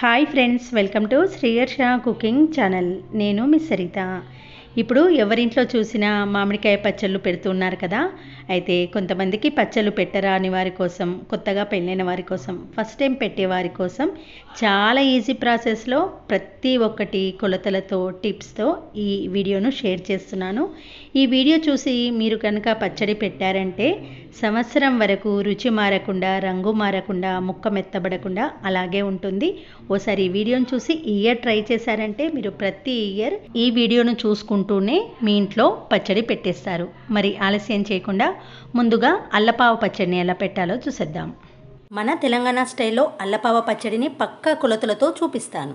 Hi friends welcome to Sriyarsha cooking channel నేను మీ సరిత. ఇప్పుడు ఎవరింట్లో చూసినా మామిడికాయ పచ్చళ్ళు పెడుతున్నారు కదా అయితే కొంతమందికి పచ్చళ్ళు పెట్టరా అని వారి కోసం కొత్తగా పెళ్ళైన వారి కోసం ఫస్ట్ టైం పెట్టే వారి కోసం చాలా ఈజీ ప్రాసెస్లో ప్రతి ఒక్కటి కొలతలతో టిప్స్తో ఈ వీడియోను షేర్ చేస్తున్నాను. ఈ వీడియో చూసి మీరు కనుక పచ్చడి పెట్టారంటే సంవత్సరం వరకు రుచి మారకుండా రంగు మారకుండా ముక్క మెత్తబడకుండా అలాగే ఉంటుంది. ఓసారి ఈ వీడియోను చూసి ఈ ఇయర్ ట్రై చేశారంటే మీరు ప్రతి ఇయర్ ఈ వీడియోను చూసుకుంటూనే మీ ఇంట్లో పచ్చడి పెట్టేస్తారు. మరి ఆలస్యం చేయకుండా ముందుగా అల్లపావ పచ్చడిని ఎలా పెట్టాలో చూసేద్దాం. మన తెలంగాణ స్టైల్లో అల్లపావ పచ్చడిని పక్కా కొలతలతో చూపిస్తాను.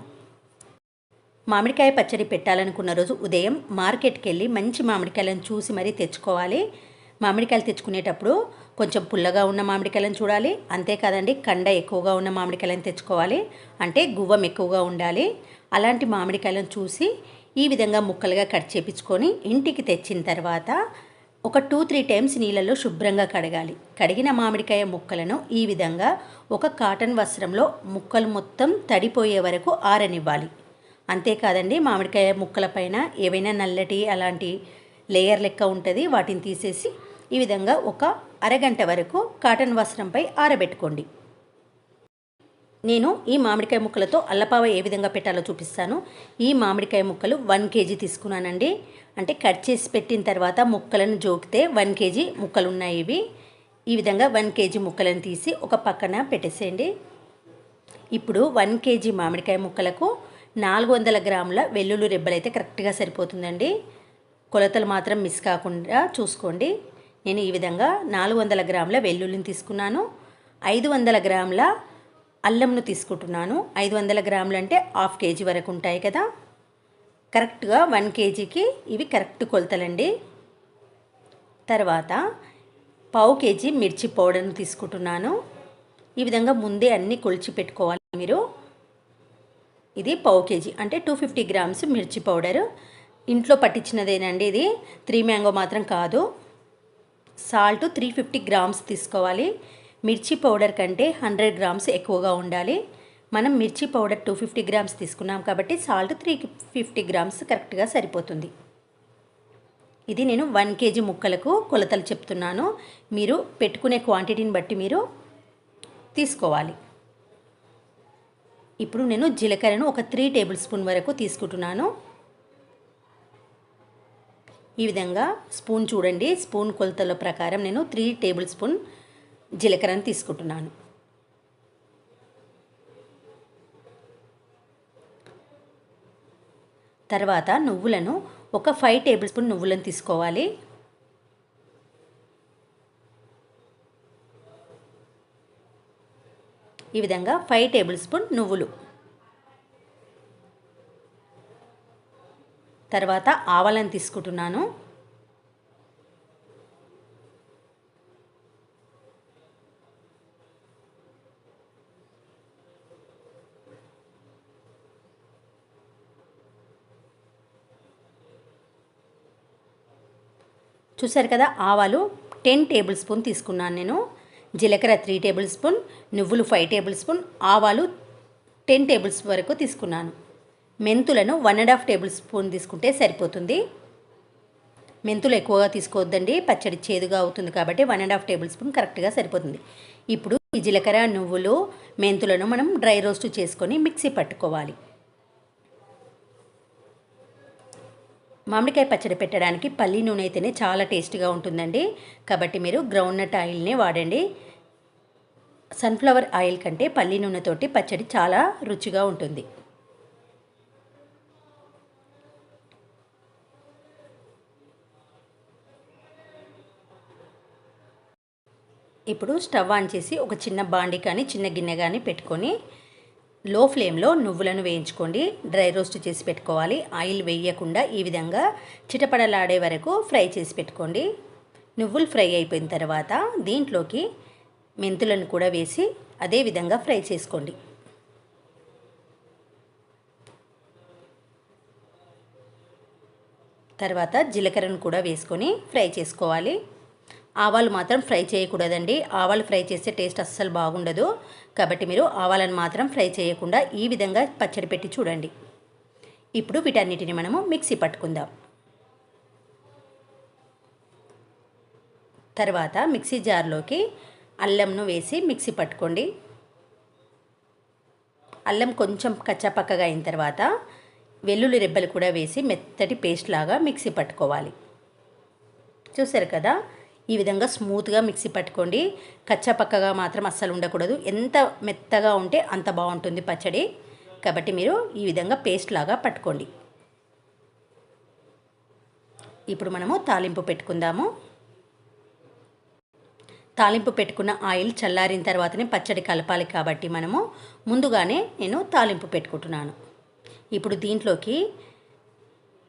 మామిడికాయ పచ్చడి పెట్టాలనుకున్న రోజు ఉదయం మార్కెట్కి వెళ్ళి మంచి మామిడికాయలను చూసి మరీ తెచ్చుకోవాలి. మామిడికాయలు తెచ్చుకునేటప్పుడు కొంచెం పుల్లగా ఉన్న మామిడికాయలను చూడాలి. అంతేకాదండి కండ ఎక్కువగా ఉన్న మామిడికాయలను తెచ్చుకోవాలి. అంటే గువ్వం ఎక్కువగా ఉండాలి. అలాంటి మామిడికాయలను చూసి ఈ విధంగా ముక్కలుగా కట్ చేపించుకొని ఇంటికి తెచ్చిన తర్వాత ఒక టూ త్రీ టైమ్స్ నీళ్ళల్లో శుభ్రంగా కడగాలి. కడిగిన మామిడికాయ ముక్కలను ఈ విధంగా ఒక కాటన్ వస్త్రంలో ముక్కలు మొత్తం తడిపోయే వరకు ఆరనివ్వాలి. అంతేకాదండి మామిడికాయ ముక్కల పైన ఏవైనా నల్లటి అలాంటి లేయర్ లెక్క ఉంటుంది వాటిని తీసేసి ఈ విధంగా ఒక అరగంట వరకు కాటన్ వస్త్రంపై ఆరబెట్టుకోండి. నేను ఈ మామిడికాయ ముక్కలతో అల్లపావ ఏ విధంగా పెట్టాలో చూపిస్తాను. ఈ మామిడికాయ ముక్కలు వన్ కేజీ తీసుకున్నానండి. అంటే కట్ చేసి పెట్టిన తర్వాత ముక్కలను జోకితే వన్ కేజీ ముక్కలు ఉన్నాయి ఇవి. ఈ విధంగా వన్ కేజీ ముక్కలను తీసి ఒక పక్కన పెట్టేసేయండి. ఇప్పుడు వన్ కేజీ మామిడికాయ ముక్కలకు నాలుగు వందల గ్రాముల వెల్లుల్లి రెబ్బలైతే కరెక్ట్గా సరిపోతుందండి. కొలతలు మాత్రం మిస్ కాకుండా చూసుకోండి. నేను ఈ విధంగా నాలుగు వందల గ్రాముల వెల్లుల్లిని తీసుకున్నాను. ఐదు వందల గ్రాముల అల్లంను తీసుకుంటున్నాను. ఐదు వందల గ్రాములు అంటే హాఫ్ కేజీ వరకు ఉంటాయి కదా. కరెక్ట్గా వన్ కేజీకి ఇవి కరెక్ట్ కొలతలండి. తర్వాత పావు కేజీ మిర్చి పౌడర్ను తీసుకుంటున్నాను. ఈ విధంగా ముందే అన్నీ కొలిచి పెట్టుకోవాలి మీరు. ఇది పావు కేజీ. అంటే టూ ఫిఫ్టీ గ్రామ్స్ మిర్చి పౌడరు. ఇంట్లో పట్టించినదేనండి ఇది. త్రీ మ్యాంగో మాత్రం కాదు. సాల్ట్ త్రీ ఫిఫ్టీ గ్రామ్స్ తీసుకోవాలి. మిర్చి పౌడర్ కంటే హండ్రెడ్ గ్రామ్స్ ఎక్కువగా ఉండాలి. మనం మిర్చి పౌడర్ టూ ఫిఫ్టీ గ్రామ్స్ తీసుకున్నాం కాబట్టి సాల్ట్ త్రీ ఫిఫ్టీ గ్రామ్స్ కరెక్ట్గా సరిపోతుంది. ఇది నేను వన్ కేజీ ముక్కలకు కొలతలు చెప్తున్నాను. మీరు పెట్టుకునే క్వాంటిటీని బట్టి మీరు తీసుకోవాలి. ఇప్పుడు నేను జీలకర్రను ఒక త్రీ టేబుల్ స్పూన్ వరకు తీసుకుంటున్నాను. ఈ విధంగా స్పూన్ చూడండి స్పూన్ కొలతల ప్రకారం నేను త్రీ టేబుల్ స్పూన్ జీలకర్రను తీసుకుంటున్నాను. తర్వాత నువ్వులను ఒక ఫైవ్ టేబుల్ స్పూన్ నువ్వులను తీసుకోవాలి. ఈ విధంగా ఫైవ్ టేబుల్ స్పూన్ నువ్వులు. తర్వాత ఆవాలను తీసుకుంటున్నాను. చూసారు కదా ఆవాలు టెన్ టేబుల్ స్పూన్ తీసుకున్నాను నేను. జీలకర్ర త్రీ టేబుల్ స్పూన్ నువ్వులు ఫైవ్ టేబుల్ స్పూన్ ఆవాలు టెన్ టేబుల్స్ వరకు తీసుకున్నాను. మెంతులను one and half tablespoon తీసుకుంటే సరిపోతుంది. మెంతులు ఎక్కువగా తీసుకోవద్దండి. పచ్చడి చేదుగా అవుతుంది కాబట్టి one and half tablespoon కరెక్ట్గా సరిపోతుంది. ఇప్పుడు ఈ జీలకర్ర నువ్వులు మెంతులను మనం డ్రై రోస్ట్ చేసుకొని మిక్సీ పట్టుకోవాలి. మామిడికాయ పచ్చడి పెట్టడానికి పల్లి నూనె అయితేనే చాలా టేస్ట్గా ఉంటుందండి. కాబట్టి మీరు గ్రౌండ్ నట్ ఆయిల్నే వాడండి. సన్ఫ్లవర్ ఆయిల్ కంటే పల్లి నూనెతోటి పచ్చడి చాలా రుచిగా ఉంటుంది. ఇప్పుడు స్టవ్ ఆన్ చేసి ఒక చిన్న బాండి కానీ చిన్న గిన్నె కానీ పెట్టుకొని లో ఫ్లేమ్లో నువ్వులను వేయించుకోండి. డ్రై రోస్ట్ చేసి పెట్టుకోవాలి. ఆయిల్ వేయకుండా ఈ విధంగా చిటపడలాడే వరకు ఫ్రై చేసి పెట్టుకోండి. నువ్వులు ఫ్రై అయిపోయిన తర్వాత దీంట్లోకి మెంతులను కూడా వేసి అదే విధంగా ఫ్రై చేసుకోండి. తర్వాత జీలకర్రను కూడా వేసుకొని ఫ్రై చేసుకోవాలి. ఆవాలు మాత్రం ఫ్రై చేయకూడదండి. ఆవాలు ఫ్రై చేస్తే టేస్ట్ అస్సలు బాగుండదు. కాబట్టి మీరు ఆవాలను మాత్రం ఫ్రై చేయకుండా ఈ విధంగా పచ్చడి పెట్టి చూడండి. ఇప్పుడు వీటన్నిటిని మనము మిక్సీ పట్టుకుందాం. తర్వాత మిక్సీ జార్లోకి అల్లంను వేసి మిక్సీ పట్టుకోండి. అల్లం కొంచెం కచ్చాపక్కగా అయిన తర్వాత వెల్లుల్లి రెబ్బలు కూడా వేసి మెత్తటి పేస్ట్ లాగా మిక్సీ పట్టుకోవాలి. చూసారు కదా? ఈ విధంగా స్మూత్గా మిక్సీ పట్టుకోండి. కచ్చాపక్కగా మాత్రం అస్సలు ఉండకూడదు. ఎంత మెత్తగా ఉంటే అంత బాగుంటుంది పచ్చడి. కాబట్టి మీరు ఈ విధంగా పేస్ట్ లాగా పట్టుకోండి. ఇప్పుడు మనము తాలింపు పెట్టుకుందాము. తాలింపు పెట్టుకున్న ఆయిల్ చల్లారిన తర్వాతనే పచ్చడి కలపాలి కాబట్టి మనము ముందుగానే నేను తాలింపు పెట్టుకుంటున్నాను. ఇప్పుడు దీంట్లోకి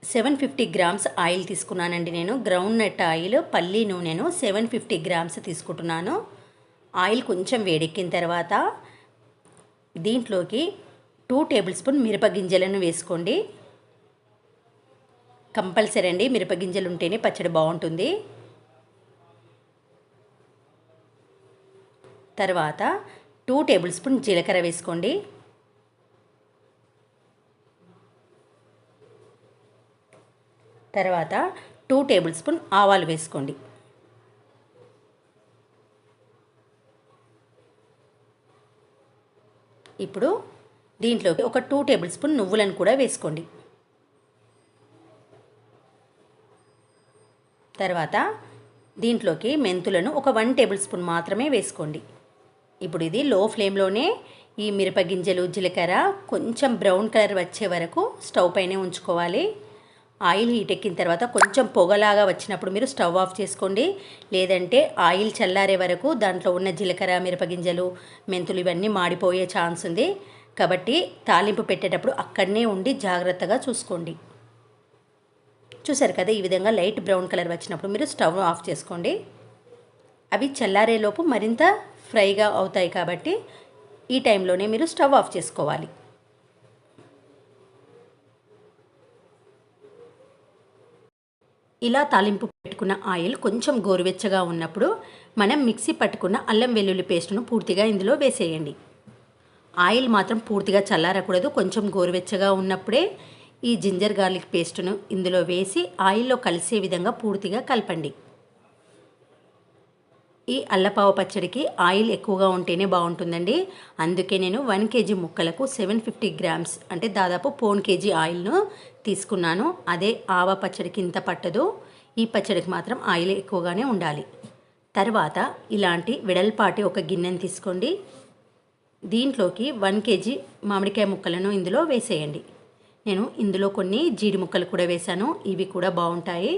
సెవెన్ ఫిఫ్టీ గ్రామ్స్ ఆయిల్ తీసుకున్నానండి నేను. గ్రౌండ్ నట్ ఆయిల్ పల్లి నూనెను సెవెన్ ఫిఫ్టీ గ్రామ్స్ తీసుకుంటున్నాను. ఆయిల్ కొంచెం వేడెక్కిన తర్వాత దీంట్లోకి టూ టేబుల్ స్పూన్ మిరపగింజలను వేసుకోండి. కంపల్సరీ అండి మిరపగింజలు ఉంటేనే పచ్చడి బాగుంటుంది. తర్వాత టూ టేబుల్ స్పూన్ జీలకర్ర వేసుకోండి. తర్వాత టూ టేబుల్ స్పూన్ ఆవాలు వేసుకోండి. ఇప్పుడు దీంట్లోకి ఒక టూ టేబుల్ స్పూన్ నువ్వులను కూడా వేసుకోండి. తర్వాత దీంట్లోకి మెంతులను ఒక వన్ టేబుల్ స్పూన్ మాత్రమే వేసుకోండి. ఇప్పుడు ఇది లో ఫ్లేమ్లోనే ఈ మిరపగింజలు జీలకర్ర కొంచెం బ్రౌన్ కలర్ వచ్చే వరకు స్టవ్ పైనే ఉంచుకోవాలి. ఆయిల్ హీట్ ఎక్కిన తర్వాత కొంచెం పొగలాగా వచ్చినప్పుడు మీరు స్టవ్ ఆఫ్ చేసుకోండి. లేదంటే ఆయిల్ చల్లారే వరకు దాంట్లో ఉన్న జీలకర్ర మిరపగింజలు మెంతులు ఇవన్నీ మాడిపోయే ఛాన్స్ ఉంది. కాబట్టి తాలింపు పెట్టేటప్పుడు అక్కడనే ఉండి జాగ్రత్తగా చూసుకోండి. చూసారు కదా ఈ విధంగా లైట్ బ్రౌన్ కలర్ వచ్చినప్పుడు మీరు స్టవ్ ఆఫ్ చేసుకోండి. అవి చల్లారేలోపు మరింత ఫ్రైగా అవుతాయి కాబట్టి ఈ టైంలోనే మీరు స్టవ్ ఆఫ్ చేసుకోవాలి. ఇలా తాలింపు పెట్టుకున్న ఆయిల్ కొంచెం గోరువెచ్చగా ఉన్నప్పుడు మనం మిక్సీ పట్టుకున్న అల్లం వెల్లుల్లి పేస్ట్ను పూర్తిగా ఇందులో వేసేయండి. ఆయిల్ మాత్రం పూర్తిగా చల్లారకూడదు. కొంచెం గోరువెచ్చగా ఉన్నప్పుడే ఈ జింజర్ గార్లిక్ పేస్టును ఇందులో వేసి ఆయిల్లో కలిసే విధంగా పూర్తిగా కలపండి. ఈ అల్లపావ పచ్చడికి ఆయిల్ ఎక్కువగా ఉంటేనే బాగుంటుందండి. అందుకే నేను వన్ కేజీ ముక్కలకు సెవెన్ ఫిఫ్టీ గ్రామ్స్ అంటే దాదాపు పోన్ కేజీ ఆయిల్ను తీసుకున్నాను. అదే ఆవ పచ్చడికి ఇంత పట్టదు. ఈ పచ్చడికి మాత్రం ఆయిల్ ఎక్కువగానే ఉండాలి. తర్వాత ఇలాంటి వెడల్పాటి ఒక గిన్నెను తీసుకోండి. దీంట్లోకి వన్ కేజీ మామిడికాయ ముక్కలను ఇందులో వేసేయండి. నేను ఇందులో కొన్ని జీడి ముక్కలు కూడా వేశాను. ఇవి కూడా బాగుంటాయి.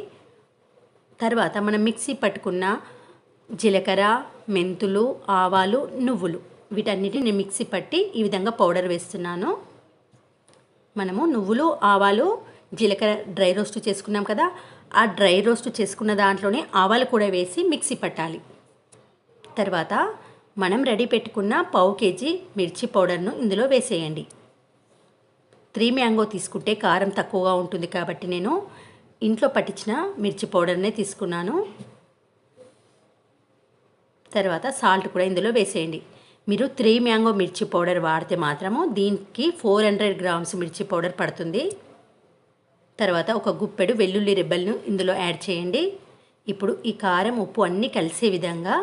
తర్వాత మనం మిక్సీ పట్టుకున్న జీలకర్ర మెంతులు ఆవాలు నువ్వులు. వీటన్నిటిని మిక్సీ పట్టి ఈ విధంగా పౌడర్ వేస్తున్నాను. మనము నువ్వులు ఆవాలు జీలకర్ర డ్రై రోస్ట్ చేసుకున్నాం కదా ఆ డ్రై రోస్ట్ చేసుకున్న దాంట్లోనే ఆవాలు కూడా వేసి మిక్సీ పట్టాలి. తర్వాత మనం రెడీ పెట్టుకున్న పావు కేజీ మిర్చి పౌడర్ను ఇందులో వేసేయండి. త్రీ మ్యాంగో తీసుకుంటే కారం తక్కువగా ఉంటుంది కాబట్టి నేను ఇంట్లో పట్టించిన మిర్చి పౌడర్నే తీసుకున్నాను. తర్వాత సాల్ట్ కూడా ఇందులో వేసేయండి. మీరు త్రీ మ్యాంగో మిర్చి పౌడర్ వాడితే మాత్రము దీనికి ఫోర్ హండ్రెడ్ గ్రామ్స్ మిర్చి పౌడర్ పడుతుంది. తర్వాత ఒక గుప్పెడు వెల్లుల్లి రెబ్బలను ఇందులో యాడ్ చేయండి. ఇప్పుడు ఈ కారం ఉప్పు అన్నీ కలిసే విధంగా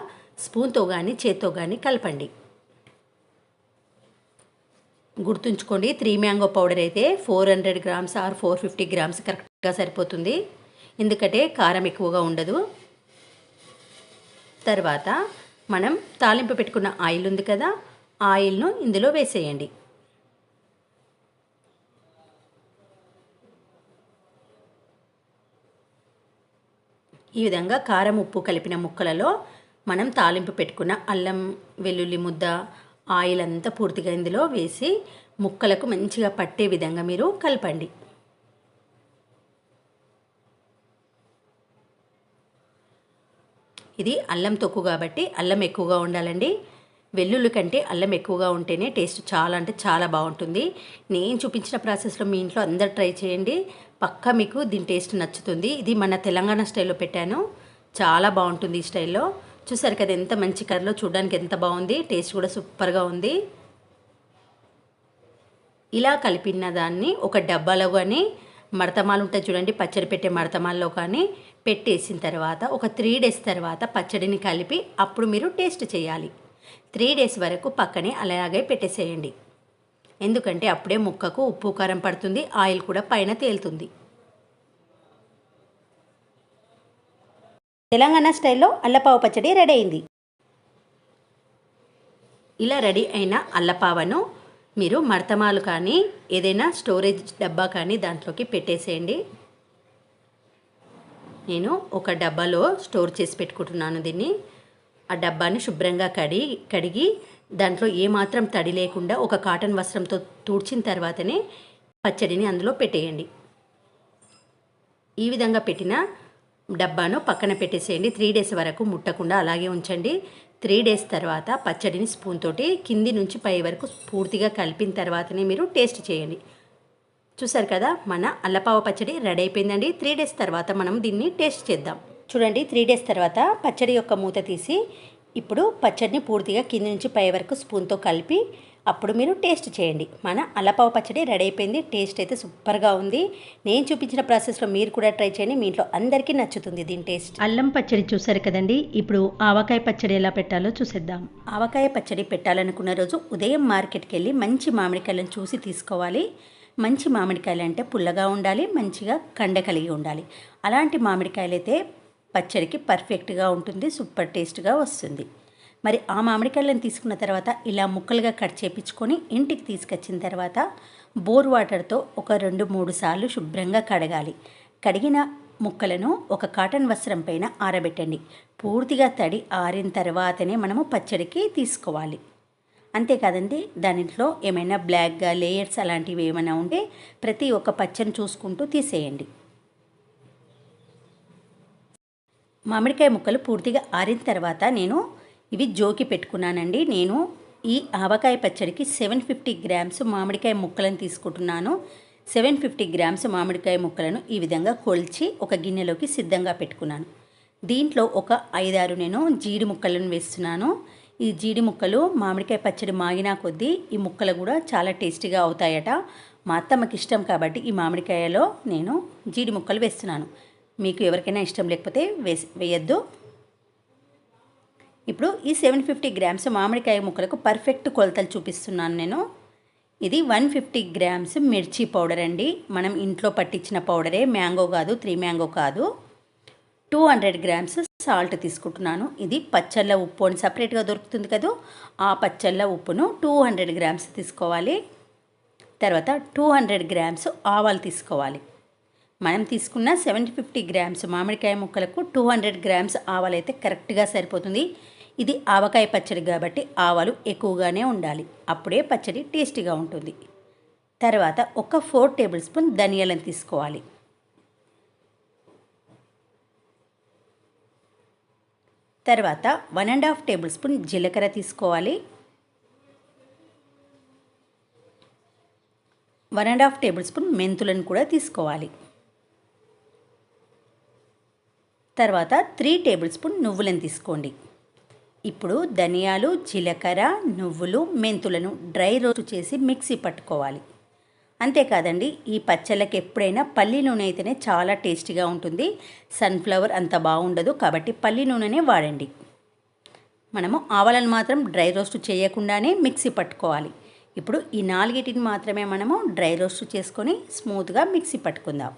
స్పూన్తో కానీ చేత్తో కానీ కలపండి. గుర్తుంచుకోండి త్రీ మ్యాంగో పౌడర్ అయితే four hundred grams or four fifty grams కరెక్ట్గా సరిపోతుంది. ఎందుకంటే కారం ఎక్కువగా ఉండదు. తర్వాత మనం తాలింపు పెట్టుకున్న ఆయిల్ ఉంది కదా ఆయిల్ను ఇందులో వేసేయండి. ఈ విధంగా కారం ఉప్పు కలిపిన ముక్కలలో మనం తాలింపు పెట్టుకున్న అల్లం వెల్లుల్లి ముద్ద ఆయిల్ అంతా పూర్తిగా ఇందులో వేసి ముక్కలకు మంచిగా పట్టే విధంగా మీరు కలపండి. ఇది అల్లం తొక్కు కాబట్టి అల్లం ఎక్కువగా ఉండాలండి. వెల్లుల్లి కంటే అల్లం ఎక్కువగా ఉంటేనే టేస్ట్ చాలా అంటే చాలా బాగుంటుంది. నేను చూపించిన ప్రాసెస్లో మీ ఇంట్లో అందరు ట్రై చేయండి. పక్కా మీకు దీని టేస్ట్ నచ్చుతుంది. ఇది మన తెలంగాణ స్టైల్లో పెట్టాను. చాలా బాగుంటుంది ఈ స్టైల్లో చూసారు కదా ఎంత మంచి కలర్లో చూడడానికి ఎంత బాగుంది. టేస్ట్ కూడా సూపర్గా ఉంది. ఇలా కలిపిన దాన్ని ఒక డబ్బాలో కానీ మడతమాలు ఉంటాయి చూడండి పచ్చడి పెట్టే మడతమాల్లో కానీ పెట్టేసిన తర్వాత ఒక త్రీ డేస్ తర్వాత పచ్చడిని కలిపి అప్పుడు మీరు టేస్ట్ చేయాలి. త్రీ డేస్ వరకు పక్కనే అలాగే పెట్టేసేయండి. ఎందుకంటే అప్పుడే ముక్కకు ఉప్పు కారం పడుతుంది ఆయిల్ కూడా పైన తేలుతుంది. తెలంగాణ స్టైల్లో అల్లపావు పచ్చడి రెడీ అయింది. ఇలా రెడీ అయిన అల్లపావను మీరు మడతమాలు కానీ ఏదైనా స్టోరేజ్ డబ్బా కానీ దాంట్లోకి పెట్టేసేయండి. నేను ఒక డబ్బాలో స్టోర్ చేసి పెట్టుకుంటున్నాను దీన్ని. ఆ డబ్బాని శుభ్రంగా కడిగి కడిగి దాంట్లో ఏమాత్రం తడి లేకుండా ఒక కాటన్ వస్త్రంతో తుడిచిన తర్వాతనే పచ్చడిని అందులో పెట్టేయండి. ఈ విధంగా పెట్టిన డబ్బాను పక్కన పెట్టేసేయండి. త్రీ డేస్ వరకు ముట్టకుండా అలాగే ఉంచండి. త్రీ డేస్ తర్వాత పచ్చడిని స్పూన్ తోటి కింది నుంచి పై వరకు పూర్తిగా కలిపిన తర్వాతనే మీరు టేస్ట్ చేయండి. చూసారు కదా మన అల్లపావ పచ్చడి రెడీ అయిపోయిందండి. త్రీ డేస్ తర్వాత మనం దీన్ని టేస్ట్ చేద్దాం. చూడండి త్రీ డేస్ తర్వాత పచ్చడి యొక్క మూత తీసి ఇప్పుడు పచ్చడిని పూర్తిగా కింది నుంచి పై వరకు స్పూన్తో కలిపి అప్పుడు మీరు టేస్ట్ చేయండి. మన అల్లపావ పచ్చడి రెడీ అయిపోయింది. టేస్ట్ అయితే సూపర్గా ఉంది. నేను చూపించిన ప్రాసెస్లో మీరు కూడా ట్రై చేయండి. మీ ఇంట్లో అందరికీ నచ్చుతుంది దీని టేస్ట్. అల్లం పచ్చడి చూసారు కదండి. ఇప్పుడు ఆవకాయ పచ్చడి ఎలా పెట్టాలో చూసేద్దాం. ఆవకాయ పచ్చడి పెట్టాలనుకున్న రోజు ఉదయం మార్కెట్కి వెళ్ళి మంచి మామిడికాయలను చూసి తీసుకోవాలి. మంచి మామిడికాయలు అంటే పుల్లగా ఉండాలి మంచిగా కండ కలిగి ఉండాలి. అలాంటి మామిడికాయలు అయితే పచ్చడికి పర్ఫెక్ట్గా ఉంటుంది. సూపర్ టేస్ట్గా వస్తుంది. మరి ఆ మామిడికాయలను తీసుకున్న తర్వాత ఇలా ముక్కలుగా కట్ చేపించుకొని ఇంటికి తీసుకొచ్చిన తర్వాత బోర్ వాటర్తో ఒక రెండు మూడు సార్లు శుభ్రంగా కడగాలి. కడిగిన ముక్కలను ఒక కాటన్ వస్త్రం పైన ఆరబెట్టండి. పూర్తిగా తడి ఆరిన తర్వాతనే మనము పచ్చడికి తీసుకోవాలి. అంతేకాదండి దానిలో ఏమైనా బ్లాక్గా లేయర్స్ అలాంటివి ఏమైనా ఉంటే ప్రతి ఒక్క పచ్చని చూసుకుంటూ తీసేయండి. మామిడికాయ ముక్కలు పూర్తిగా ఆరిన తర్వాత నేను ఇవి జోకి పెట్టుకున్నానండి. నేను ఈ ఆవకాయ పచ్చడికి సెవెన్ ఫిఫ్టీ గ్రామ్స్ మామిడికాయ ముక్కలను తీసుకుంటున్నాను. సెవెన్ ఫిఫ్టీ గ్రామ్స్ మామిడికాయ ముక్కలను ఈ విధంగా కొల్చి ఒక గిన్నెలోకి సిద్ధంగా పెట్టుకున్నాను. దీంట్లో ఒక ఐదారు నేను జీడి ముక్కలను వేస్తున్నాను. ఈ జీడి ముక్కలు మామిడికాయ పచ్చడి మాగినా కొద్దీ ఈ ముక్కలు కూడా చాలా టేస్టీగా అవుతాయట. మా అత్తమ్మకి ఇష్టం కాబట్టి ఈ మామిడికాయలో నేను జీడి ముక్కలు వేస్తున్నాను. మీకు ఎవరికైనా ఇష్టం లేకపోతే వేసి వేయద్దు. ఇప్పుడు ఈ సెవెన్ ఫిఫ్టీ గ్రామ్స్ మామిడికాయ ముక్కలకు పర్ఫెక్ట్ కొలతలు చూపిస్తున్నాను నేను. ఇది వన్ ఫిఫ్టీ గ్రామ్స్ మిర్చి పౌడర్ అండి. మనం ఇంట్లో పట్టించిన పౌడరే మ్యాంగో కాదు త్రీ మ్యాంగో కాదు. టూ హండ్రెడ్ గ్రామ్స్ సాల్ట్ తీసుకుంటున్నాను. ఇది పచ్చళ్ళ ఉప్పు అని సపరేట్గా దొరుకుతుంది కదా? ఆ పచ్చళ్ళ ఉప్పును టూ హండ్రెడ్ గ్రామ్స్ తీసుకోవాలి. తర్వాత టూ హండ్రెడ్ గ్రామ్స్ ఆవాలు తీసుకోవాలి. మనం తీసుకున్న సెవెన్ ఫిఫ్టీ గ్రామ్స్ మామిడికాయ ముక్కలకు టూ హండ్రెడ్ గ్రామ్స్ ఆవాలు అయితే కరెక్ట్గా సరిపోతుంది. ఇది ఆవకాయ పచ్చడి కాబట్టి ఆవాలు ఎక్కువగానే ఉండాలి. అప్పుడే పచ్చడి టేస్టీగా ఉంటుంది. తర్వాత ఒక ఫోర్ టేబుల్ స్పూన్ ధనియాలను తీసుకోవాలి. తర్వాత one and half tablespoon జీలకర్ర తీసుకోవాలి. One and half tablespoon మెంతులను కూడా తీసుకోవాలి. తర్వాత త్రీ టేబుల్ స్పూన్ నువ్వులను తీసుకోండి. ఇప్పుడు ధనియాలు జీలకర్ర నువ్వులు మెంతులను డ్రై రోస్ట్ చేసి మిక్సీ పట్టుకోవాలి. అంతేకాదండి ఈ పచ్చళ్ళకి ఎప్పుడైనా పల్లి నూనె అయితేనే చాలా టేస్టీగా ఉంటుంది. సన్ఫ్లవర్ అంత బాగుండదు కాబట్టి పల్లి నూనెనే వాడండి. మనము ఆవాలను మాత్రం డ్రై రోస్ట్ చేయకుండానే మిక్సీ పట్టుకోవాలి. ఇప్పుడు ఈ నాలుగిటిని మాత్రమే మనము డ్రై రోస్ట్ చేసుకొని స్మూత్గా మిక్సీ పట్టుకుందాం.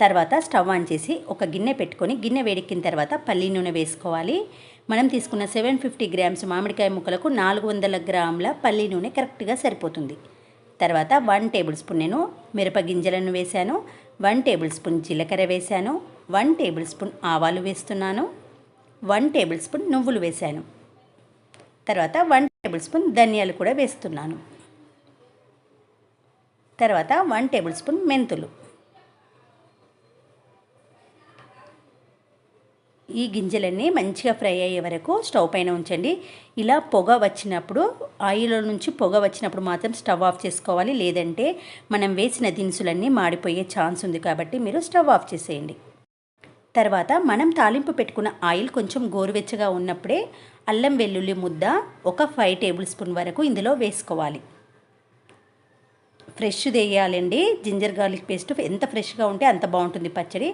తర్వాత స్టవ్ ఆన్ చేసి ఒక గిన్నె పెట్టుకొని గిన్నె వేడెక్కిన తర్వాత పల్లి నూనె వేసుకోవాలి. మనం తీసుకున్న సెవెన్ ఫిఫ్టీ గ్రామ్స్ మామిడికాయ ముక్కలకు నాలుగు వందల గ్రాముల పల్లి నూనె కరెక్ట్గా సరిపోతుంది. తర్వాత వన్ టేబుల్ స్పూన్ నేను మిరప గింజలను వేశాను. వన్ టేబుల్ స్పూన్ జీలకర్ర వేశాను. వన్ టేబుల్ స్పూన్ ఆవాలు వేస్తున్నాను. వన్ టేబుల్ స్పూన్ నువ్వులు వేశాను. తర్వాత వన్ టేబుల్ స్పూన్ ధనియాలు కూడా వేస్తున్నాను. తర్వాత వన్ టేబుల్ స్పూన్ మెంతులు. ఈ గింజలన్నీ మంచిగా ఫ్రై అయ్యే వరకు స్టవ్ పైన ఉంచండి. ఇలా పొగ వచ్చినప్పుడు ఆయిల్ నుంచి పొగ వచ్చినప్పుడు మాత్రం స్టవ్ ఆఫ్ చేసుకోవాలి. లేదంటే మనం వేసిన దినుసులన్నీ మాడిపోయే ఛాన్స్ ఉంది కాబట్టి మీరు స్టవ్ ఆఫ్ చేసేయండి. తర్వాత మనం తాలింపు పెట్టుకున్న ఆయిల్ కొంచెం గోరువెచ్చగా ఉన్నప్పుడే అల్లం వెల్లుల్లి ముద్ద ఒక ఫైవ్ టేబుల్ స్పూన్ వరకు ఇందులో వేసుకోవాలి. ఫ్రెష్ వేయాలండి. జింజర్ గార్లిక్ పేస్ట్ ఎంత ఫ్రెష్గా ఉంటే అంత బాగుంటుంది పచ్చడి.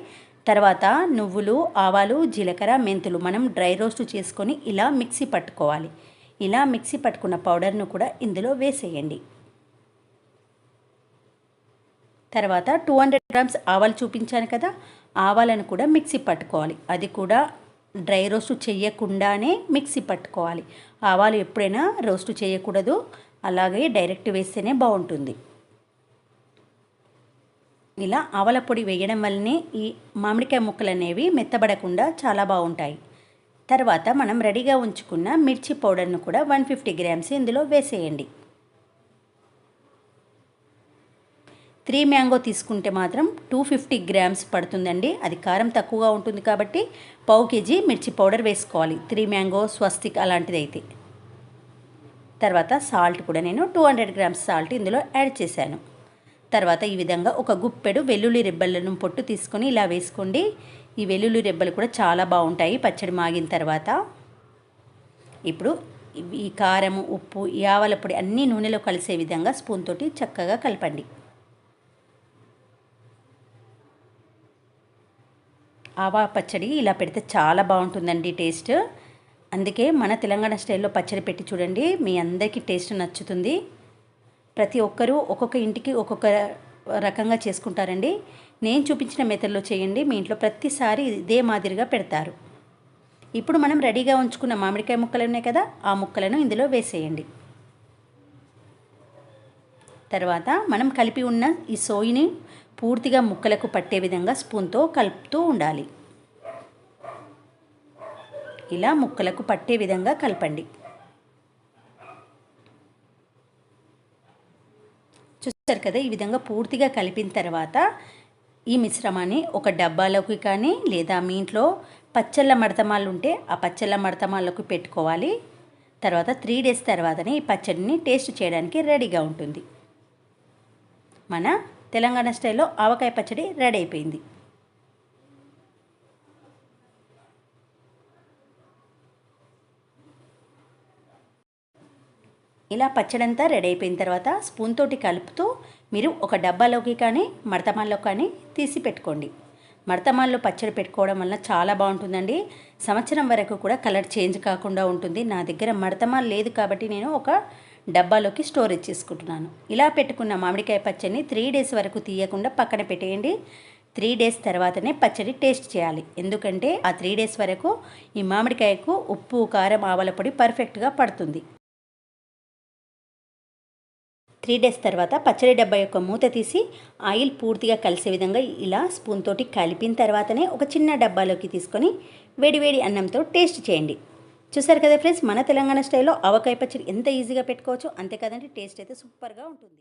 తర్వాత నువ్వులు ఆవాలు జీలకర్ర మెంతులు మనం డ్రై రోస్ట్ చేసుకొని ఇలా మిక్సీ పట్టుకోవాలి. ఇలా మిక్సీ పట్టుకున్న పౌడర్ను కూడా ఇందులో వేసేయండి. తర్వాత టూ హండ్రెడ్ గ్రామ్స్ ఆవాలు చూపించాను కదా ఆవాలను కూడా మిక్సీ పట్టుకోవాలి. అది కూడా డ్రై రోస్ట్ చేయకుండానే మిక్సీ పట్టుకోవాలి. ఆవాలు ఎప్పుడైనా రోస్ట్ చేయకూడదు అలాగే డైరెక్ట్ వేస్తేనే బాగుంటుంది. ఇలా ఆవల పొడి వేయడం వల్లనే ఈ మామిడికాయ ముక్కలు అనేవి మెత్తబడకుండా చాలా బాగుంటాయి. తర్వాత మనం రెడీగా ఉంచుకున్న మిర్చి పౌడర్ను కూడా వన్ ఫిఫ్టీ గ్రామ్స్ ఇందులో వేసేయండి. త్రీ మ్యాంగో తీసుకుంటే మాత్రం టూ ఫిఫ్టీ గ్రామ్స్ పడుతుందండి. అది కారం తక్కువగా ఉంటుంది కాబట్టి పావు కేజీ మిర్చి పౌడర్ వేసుకోవాలి. త్రీ మ్యాంగో స్వస్తిక్ అలాంటిది అయితే తర్వాత సాల్ట్ కూడా నేను టూ హండ్రెడ్ గ్రామ్స్ సాల్ట్ ఇందులో యాడ్ చేశాను. తర్వాత ఈ విధంగా ఒక గుప్పెడు వెల్లుల్లి రెబ్బలను పొట్టు తీసుకొని ఇలా వేసుకోండి. ఈ వెల్లుల్లి రెబ్బలు కూడా చాలా బాగుంటాయి పచ్చడి మాగిన తర్వాత. ఇప్పుడు ఈ కారం ఉప్పు యావల పొడి అన్నీ నూనెలో కలిసే విధంగా స్పూన్ తోటి చక్కగా కలపండి. ఆవా పచ్చడి ఇలా పెడితే చాలా బాగుంటుందండి టేస్ట్. అందుకే మన తెలంగాణ స్టైల్లో పచ్చడి పెట్టి చూడండి. మీ అందరికీ టేస్ట్ నచ్చుతుంది. ప్రతి ఒక్కరూ ఒక్కొక్క ఇంటికి ఒక్కొక్క రకంగా చేసుకుంటారండి. నేను చూపించిన మెథడ్లో చేయండి. మీ ఇంట్లో ప్రతిసారి ఇదే మాదిరిగా పెడతారు. ఇప్పుడు మనం రెడీగా ఉంచుకున్న మామిడికాయ ముక్కలు ఉన్నాయి కదా ఆ ముక్కలను ఇందులో వేసేయండి. తర్వాత మనం కలిపి ఉన్న ఈ సోయిని పూర్తిగా ముక్కలకు పట్టే విధంగా స్పూన్తో కలుపుతూ ఉండాలి. ఇలా ముక్కలకు పట్టే విధంగా కలపండి. చూసారు కదా ఈ విధంగా పూర్తిగా కలిపిన తర్వాత ఈ మిశ్రమాన్ని ఒక డబ్బాలోకి కానీ లేదా మీ ఇంట్లో పచ్చళ్ళ మడతమాలు ఉంటే ఆ పచ్చళ్ళ మడతమాలకు పెట్టుకోవాలి. తర్వాత త్రీ డేస్ తర్వాతనే ఈ పచ్చడిని టేస్ట్ చేయడానికి రెడీగా ఉంటుంది. మన తెలంగాణ స్టైల్లో ఆవకాయ పచ్చడి రెడీ అయిపోయింది. ఇలా పచ్చడంతా రెడీ అయిపోయిన తర్వాత స్పూన్ తోటి కలుపుతూ మీరు ఒక డబ్బాలోకి కానీ మడతమాల్లో కానీ తీసి పెట్టుకోండి. మడతమాల్లో పచ్చడి పెట్టుకోవడం వల్ల చాలా బాగుంటుందండి. సంవత్సరం వరకు కూడా కలర్ చేంజ్ కాకుండా ఉంటుంది. నా దగ్గర మడతమాల్ లేదు కాబట్టి నేను ఒక డబ్బాలోకి స్టోరేజ్ చేసుకుంటున్నాను ఇలా పెట్టుకున్న మామిడికాయ పచ్చడిని త్రీ డేస్ వరకు తీయకుండా పక్కన పెట్టేయండి. త్రీ డేస్ తర్వాతనే పచ్చడి టేస్ట్ చేయాలి. ఎందుకంటే ఆ త్రీ డేస్ వరకు ఈ మామిడికాయకు ఉప్పు కారం ఆవల పొడి పర్ఫెక్ట్గా పడుతుంది. త్రీ డేస్ తర్వాత పచ్చడి డబ్బా యొక్క మూత తీసి ఆయిల్ పూర్తిగా కలిసే విధంగా ఇలా స్పూన్ తోటి కలిపిన తర్వాతనే ఒక చిన్న డబ్బాలోకి తీసుకొని వేడివేడి అన్నంతో టేస్ట్ చేయండి. చూసారు కదా ఫ్రెండ్స్ మన తెలంగాణ స్టైల్లో ఆవకాయ పచ్చడి ఎంత ఈజీగా పెట్టుకోవచ్చు అంతే కదండి టేస్ట్ అయితే సూపర్గా ఉంటుంది.